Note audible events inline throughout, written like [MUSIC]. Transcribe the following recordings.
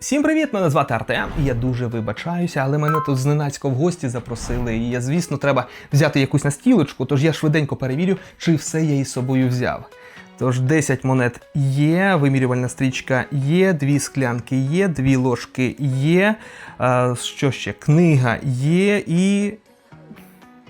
Всім привіт! Мене звати Артем. Я дуже вибачаюся, але мене тут зненацька в гості запросили. І я, звісно, треба взяти якусь настілочку, тож я швиденько перевірю, чи все я із собою взяв. Тож 10 монет є, вимірювальна стрічка є, дві склянки є, дві ложки є. А, що ще? Книга є і.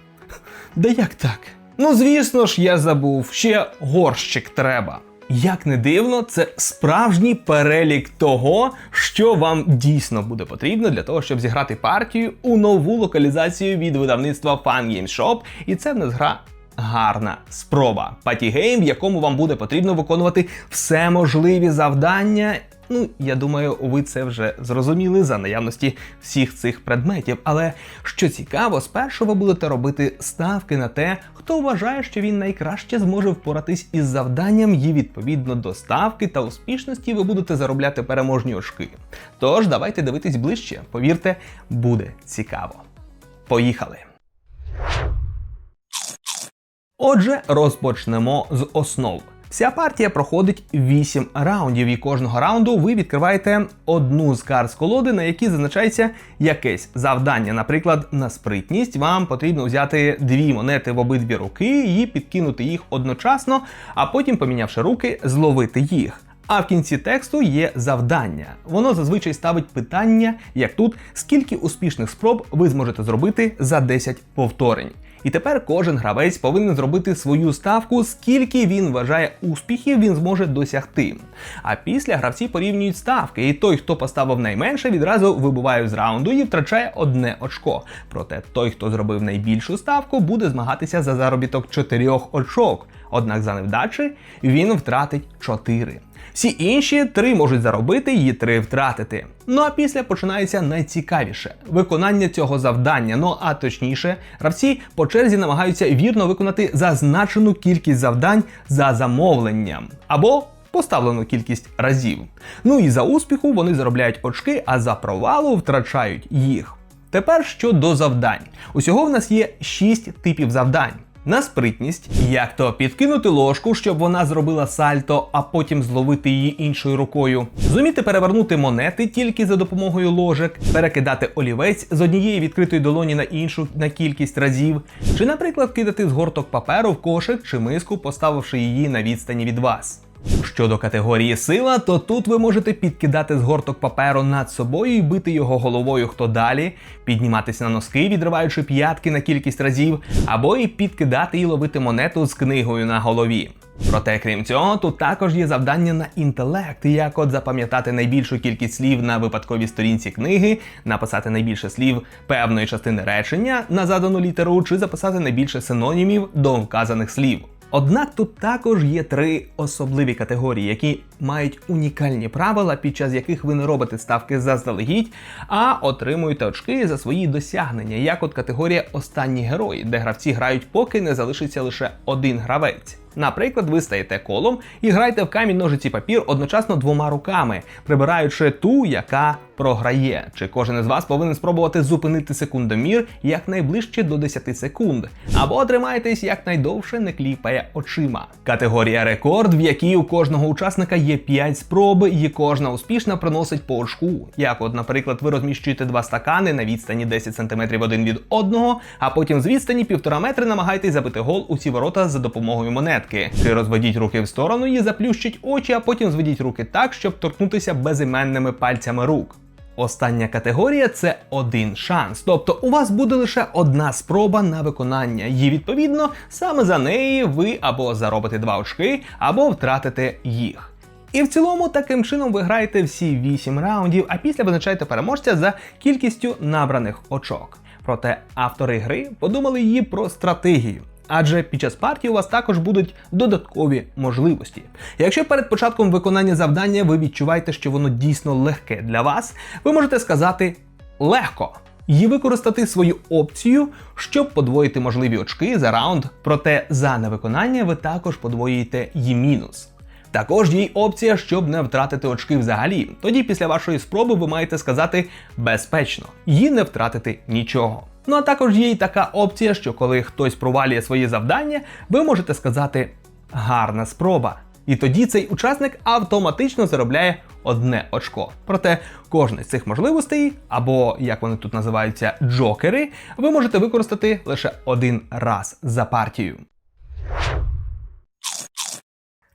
[LAUGHS] Да як так? Ну, звісно ж, я забув, ще горщик треба. Як не дивно, це справжній перелік того, що вам дійсно буде потрібно для того, щоб зіграти партію у нову локалізацію від видавництва Fun Game Shop. І це в нас гра гарна спроба. Патігейм, в якому вам буде потрібно виконувати все можливі завдання. Ну, я думаю, ви це вже зрозуміли за наявності всіх цих предметів. Але що цікаво, спершу ви будете робити ставки на те, хто вважає, що він найкраще зможе впоратись із завданням, і відповідно до ставки та успішності ви будете заробляти переможні очки. Тож давайте дивитись ближче. Повірте, буде цікаво. Поїхали! Отже, розпочнемо з основ. Вся партія проходить 8 раундів, і кожного раунду ви відкриваєте одну з карт з колоди, на якій зазначається якесь завдання. Наприклад, на спритність вам потрібно взяти дві монети в обидві руки і підкинути їх одночасно, а потім, помінявши руки, зловити їх. А в кінці тексту є завдання. Воно зазвичай ставить питання, як тут, скільки успішних спроб ви зможете зробити за 10 повторень. І тепер кожен гравець повинен зробити свою ставку, скільки він вважає успіхів він зможе досягти. А після гравці порівнюють ставки, і той, хто поставив найменше, відразу вибуває з раунду і втрачає одне очко. Проте той, хто зробив найбільшу ставку, буде змагатися за заробіток 4 очок. Однак за невдачі він втратить 4. Всі інші три можуть заробити і три втратити. Ну а після починається найцікавіше виконання цього завдання. Ну а точніше, гравці по черзі намагаються вірно виконати зазначену кількість завдань за замовленням або поставлену кількість разів. Ну і за успіху вони заробляють очки, а за провалу втрачають їх. Тепер щодо завдань. Усього в нас є 6 типів завдань. На спритність, як то підкинути ложку, щоб вона зробила сальто, а потім зловити її іншою рукою, зуміти перевернути монети тільки за допомогою ложек, перекидати олівець з однієї відкритої долоні на іншу на кількість разів, чи, наприклад, кидати згорток паперу в кошик чи миску, поставивши її на відстані від вас. Щодо категорії сила, то тут ви можете підкидати згорток паперу над собою і бити його головою хто далі, підніматися на носки, відриваючи п'ятки на кількість разів, або і підкидати і ловити монету з книгою на голові. Проте, крім цього, тут також є завдання на інтелект, як от запам'ятати найбільшу кількість слів на випадковій сторінці книги, написати найбільше слів певної частини речення на задану літеру, чи записати найбільше синонімів до вказаних слів. Однак тут також є три особливі категорії, які мають унікальні правила, під час яких ви не робите ставки заздалегідь, а отримуєте очки за свої досягнення, як от категорія Останні герої, де гравці грають, поки не залишиться лише один гравець. Наприклад, ви стаєте колом і граєте в камінь ножиці папір одночасно двома руками, прибираючи ту, яка програє. Чи кожен із вас повинен спробувати зупинити секундомір якнайближче до 10 секунд, або тримайтесь якнайдовше не кліпає очима. Категорія рекорд, в якій у кожного учасника є 5 спроб, і кожна успішна приносить по очку. Як, от, наприклад, ви розміщуєте два стакани на відстані 10 см один від одного, а потім з відстані півтора метри намагаєтесь забити гол у ці ворота за допомогою монетки. Чи розведіть руки в сторону і заплющіть очі, а потім зведіть руки так, щоб торкнутися безіменними пальцями рук. Остання категорія це один шанс. Тобто у вас буде лише одна спроба на виконання, і відповідно саме за неї ви або заробите два очки, або втратите їх. І в цілому таким чином ви граєте всі 8 раундів, а після визначаєте переможця за кількістю набраних очок. Проте автори гри подумали її про стратегію. Адже під час партії у вас також будуть додаткові можливості. Якщо перед початком виконання завдання ви відчуваєте, що воно дійсно легке для вас, ви можете сказати легко і використати свою опцію, щоб подвоїти можливі очки за раунд, проте за невиконання ви також подвоюєте її мінус. Також є опція, щоб не втратити очки взагалі. Тоді після вашої спроби ви маєте сказати безпечно і не втратити нічого. Ну а також є й така опція, що коли хтось провалює свої завдання, ви можете сказати гарна спроба І тоді цей учасник автоматично заробляє одне очко. Проте кожна з цих можливостей, або як вони тут називаються, джокери, ви можете використати лише один раз за партію.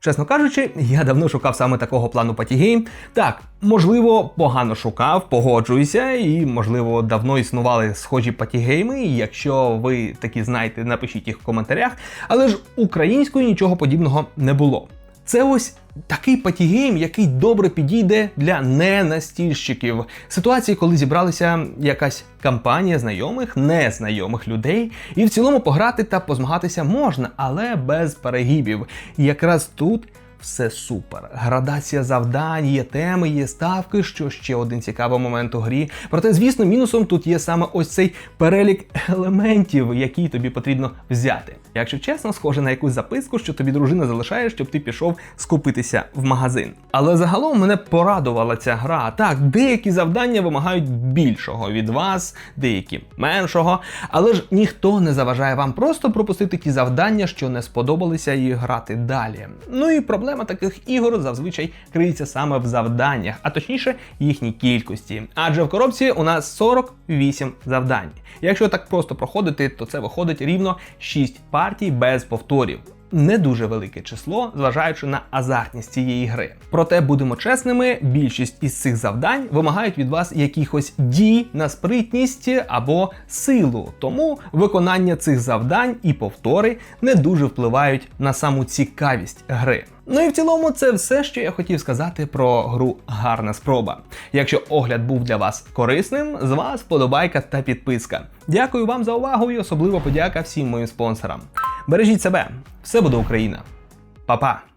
Чесно кажучи, я давно шукав саме такого плану патігейм. Так, можливо, погано шукав, погоджуюся, і можливо давно існували схожі патігейми. Якщо ви такі знаєте, напишіть їх в коментарях. Але ж українською нічого подібного не було. Це ось такий патігейм, який добре підійде для ненастільщиків. Ситуації, коли зібралися якась кампанія знайомих, незнайомих людей, і в цілому пограти та позмагатися можна, але без перегибів. Якраз тут. Все супер. Градація завдань, є теми, є ставки, що ще один цікавий момент у грі. Проте, звісно, мінусом тут є саме ось цей перелік елементів, які тобі потрібно взяти. Якщо чесно, схоже на якусь записку, що тобі дружина залишає, щоб ти пішов скупитися в магазин. Але загалом мене порадувала ця гра. Так, деякі завдання вимагають більшого від вас, деякі меншого. Але ж ніхто не заважає вам просто пропустити ті завдання, що не сподобалися, і грати далі. Ну і проблема таких ігор зазвичай криється саме в завданнях, а точніше їхній кількості. Адже в коробці у нас 48 завдань. Якщо так просто проходити, то це виходить рівно 6 партій без повторів. Не дуже велике число, зважаючи на азартність цієї гри. Проте будемо чесними, більшість із цих завдань вимагають від вас якихось дій на спритність або силу. Тому виконання цих завдань і повтори не дуже впливають на саму цікавість гри. Ну і в цілому це все, що я хотів сказати про гру гарна спроба. Якщо огляд був для вас корисним, з вас подобайка та підписка. Дякую вам за увагу і особливо подяка всім моїм спонсорам. Бережіть себе, все буде Україна. Па-па!